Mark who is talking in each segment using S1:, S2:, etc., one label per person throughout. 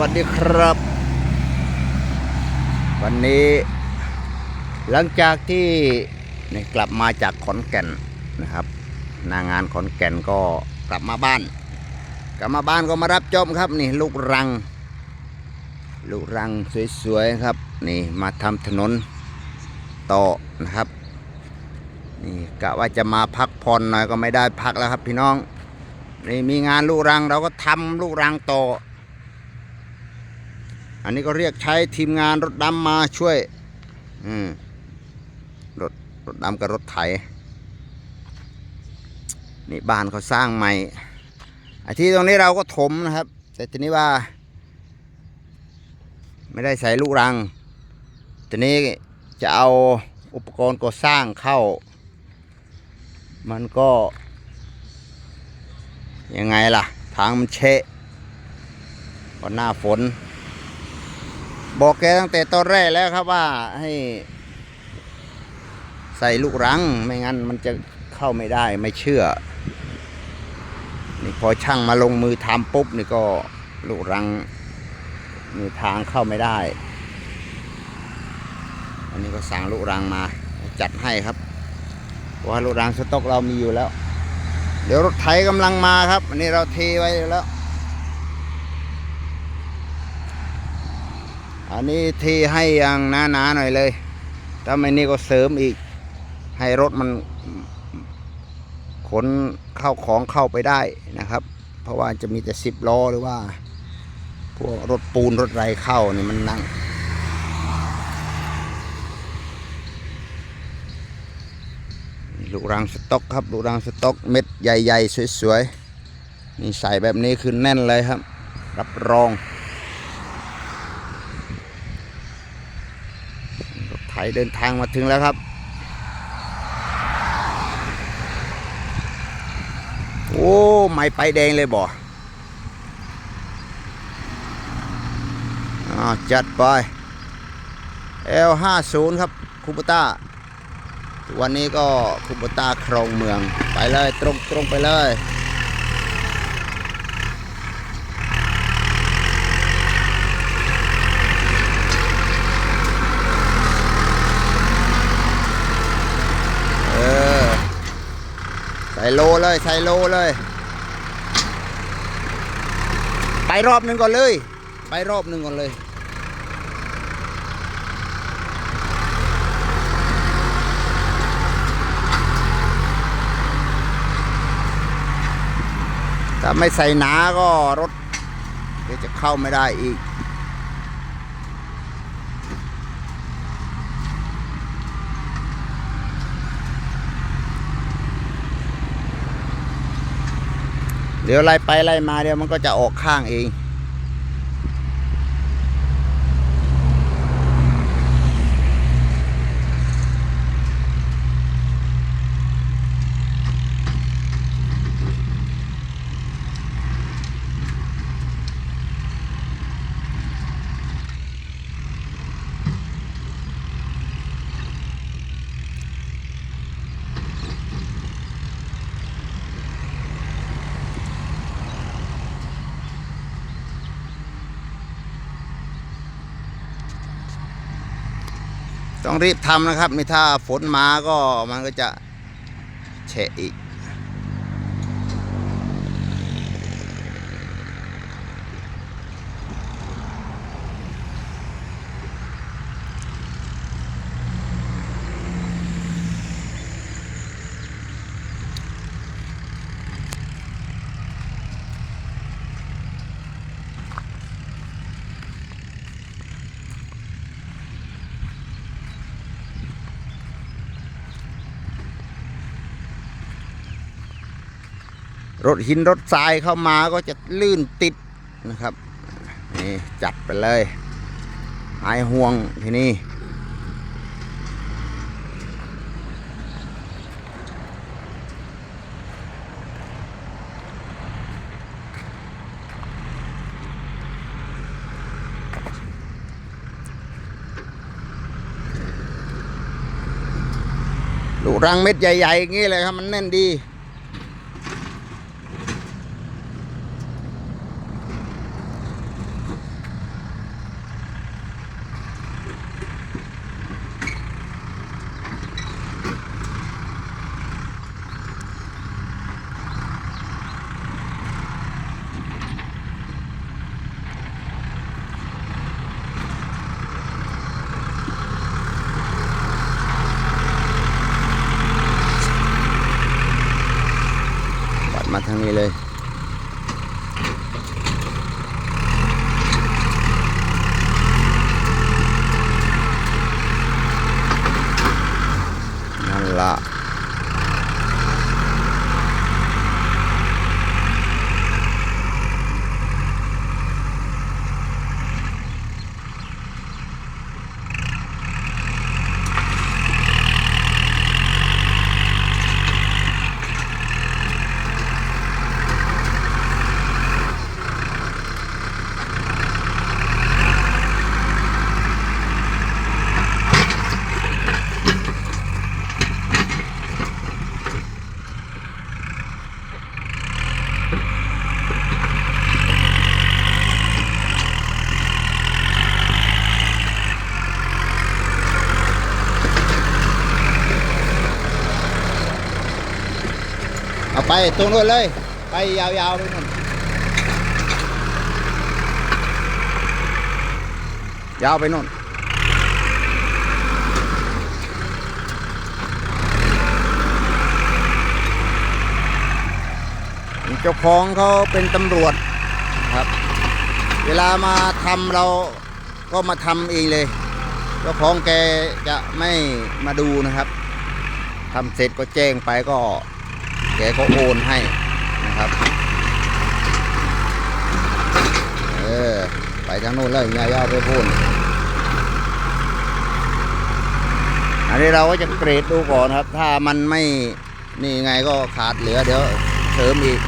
S1: วัสดีครับ วันนี้ หลังจากที่นี่กลับมาจากขอนแก่นนะครับนางานขอนแก่นก็กลับมาบ้าน กลับมาบ้านก็มารับจอบครับ นี่ลูกรัง ลูกรังสวยๆครับนี่มาทำถนนต่อนะครับนี่กะว่าจะมาพักผ่อนหน่อยก็ไม่ได้พักแล้วครับพี่น้องนี่มีงานลูกรังเราก็ทำลูกรังต่อ อันนี้ก็เรียกใช้ทีมงานรถดำมาช่วย อืมรถรถดำกับรถไถ นี่บ้านเขาสร้างใหม่ไอ้ที่ตรงนี้เราก็ถมนะครับ แต่ทีนี้ว่า ไม่ได้ใส่ลูกรัง ทีนี้จะเอาอุปกรณ์ก่อสร้างเข้า มันก็ ยังไงล่ะ ทางมันเชะก็หน้าฝน บอกแกตั้งแต่ตอนแรกแล้วครับว่าให้ ใส่ลูกรัง ไม่งั้นมันจะเข้าไม่ได้ไม่เชื่อ นี่พอช่างมาลงมือทำปุ๊บนี่ก็ลูกรังมีทางเข้าไม่ได้ อันนี้ก็สั่งลูกรังมา จัดให้ครับว่าลูกรังสต็อกเรามีอยู่แล้ว เดี๋ยวรถไถกำลังมาครับ อันนี้เราเทไว้แล้ว อันนี้เทให้ย่างหนาๆหน่อยเลย ถ้าไม่นี่ก็เสริมอีก ให้รถมันขนเข้าของเข้าไปได้นะครับ เพราะว่าจะมีแต่สิบล้อหรือว่า พวกรถปูนรถไรเข้านี่มันนั่งลูกรังสต๊อกครับลูกรังสต๊อกเม็ดใหญ่ ๆ สวยๆนี่ใส่แบบนี้คือแน่นเลยครับ รับรองรถไถ เดินทางมาถึงแล้วครับ โอ้ไม่ไปแดงเลยบ่จัดไป L50 ครับคูปต้าวันนี้ก็คูปต้าครองเมือง ไปเลยตรงตรงไปเลย เออ ใส่โลเลยใส่โลเลย ไปรอบหนึ่งก่อนเลย ไปรอบหนึ่งก่อนเลยถ้าไม่ใส่หนาก็รถเดี๋ยวจะเข้าไม่ได้อีก เดี๋ยวไล่ไปไล่มาเดี๋ยวมันก็จะออกข้างเอง ต้องรีบทำนะครับ ไม่ถ้าฝนมาก็มันก็จะเฉะอีก รถหินรถทรายเข้ามาก็จะลื่นติดนะครับ นี่จัดไปเลยหายห่วงทีนี้ลูกรังเม็ดใหญ่ๆอย่างนี้เลยครับ มันแน่นดี นางนี้เลย นั่นละเอาไป ตรงนู้นเลย ไปยาวๆไปนู่นยาวไปนู่นเจ้าของเขาเป็นตำรวจครับ เวลามาทำเราก็มาทำเองเลย เจ้าของแกจะไม่มาดูนะครับทำเสร็จก็แจ้งไปก็ แกก็โอนให้นะครับ เออ ไปทางโน้นเลยอย่ายาไปพูนอันนี้เราก็จะเกรดดูก่อนครับ ถ้ามันไม่นี่ไงก็ขาดเหลือเดี๋ยวเสริมอีก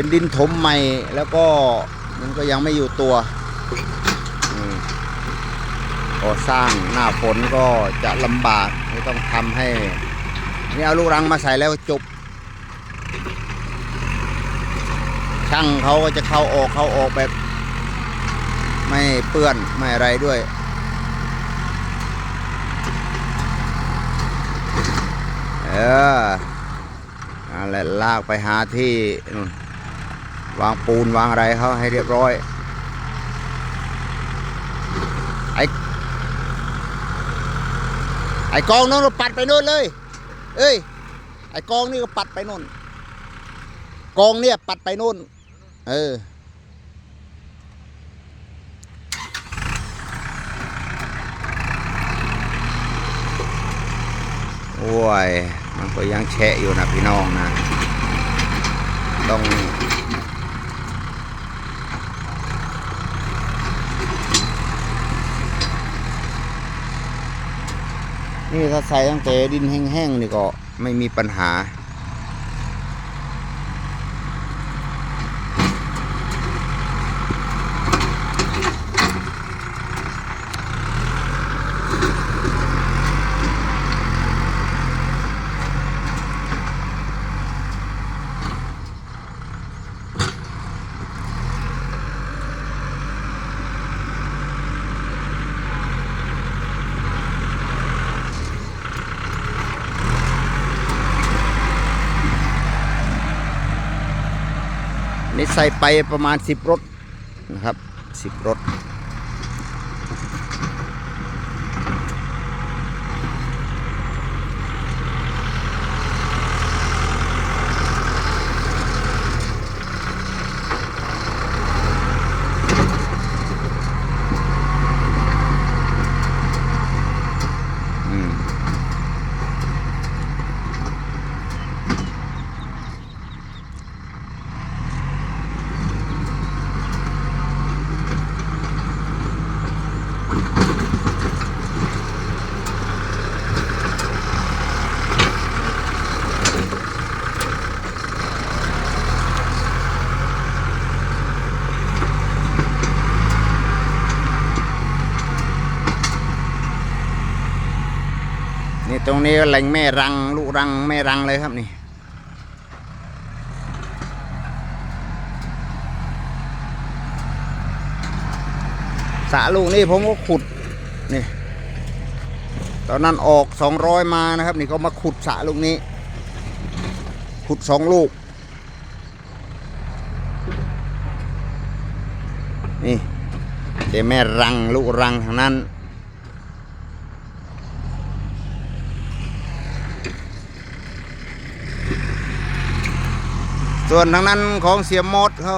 S1: เป็นดินถมใหม่แล้วก็มันก็ยังไม่อยู่ตัวอืมก่อสร้างหน้าฝนก็จะลำบากต้องทำให้ นี่เอาลูกรังมาใส่แล้วจบ ช่างเขาก็จะเข้าออกเข้าออกแบบ ไม่เปื้อนไม่อะไรด้วยเออนั่นแหละลากไปหาที่นู่น วางปูนวางอะไรเขาให้เรียบร้อยไอ้ไอ้กองนู้นก็ปัดไปนู่นเลย เอ้ยไอ้กองนี่ก็ปัดไปนู่นกองเนี่ยปัดไปนู่นเออโอ้ย มันก็ยังแฉะอยู่นะพี่น้องนะ ต้อง นี่ถ้าใส่ตั้งแต่ดินแห้งๆนี่ก็ไม่มีปัญหา นี่ ใส่ไปประมาณ 10 รถนะครับ 10 รถ อืม นี่ตรงนี้แหล่งแม่รัง ลูกรังแม่รังเลยครับนี่สระลูกนี่ผมก็ขุดนี่ตอนนั้นออกสองร้อยมานะครับ นี่ก็มาขุดสระลูกนี้ ขุดสองลูก นี่เดี๋ยวแม่รังลูกรังทางนั้น ส่วนทางนั้นของเสียมดเขา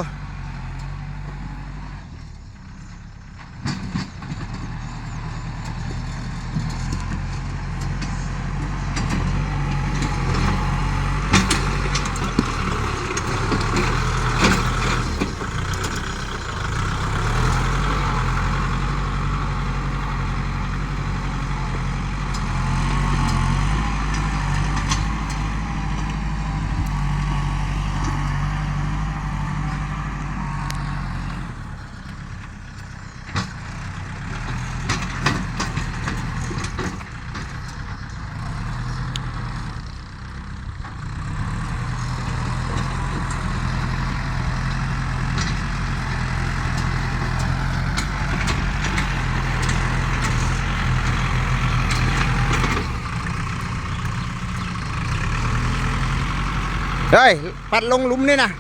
S1: เฮ้ย ปัดลงลุมนี่นะ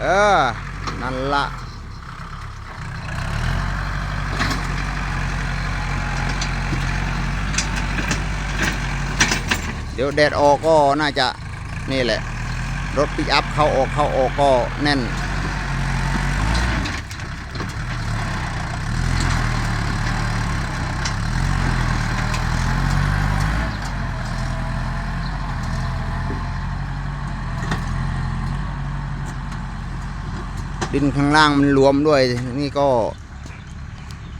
S1: เออ นั่นละเดี๋ยวแดดออกก็น่าจะนี่แหละ รถปิกอัพเข้าออกเข้าออกก็แน่น ดินข้างล่างมันรวมด้วย นี่ก็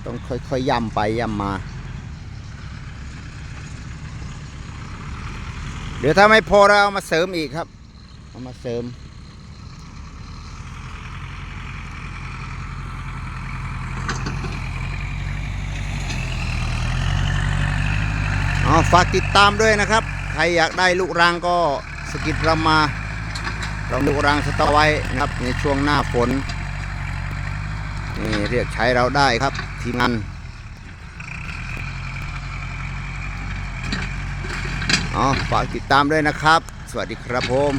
S1: ต้องค่อยๆย่ำไปย่ำมา เดี๋ยวถ้าไม่พอเราเอามาเสริมอีกครับ เอามาเสริมเอฝากติดตามด้วยนะครับ ใครอยากได้ลูกรังก็สกิดเรามา เราดูรังสตอไว้นะครับในช่วงหน้าฝนนี่เรียกใช้เราได้ครับทีมงานอ๋อฝากติดตามด้วยนะครับ สวัสดีครับผม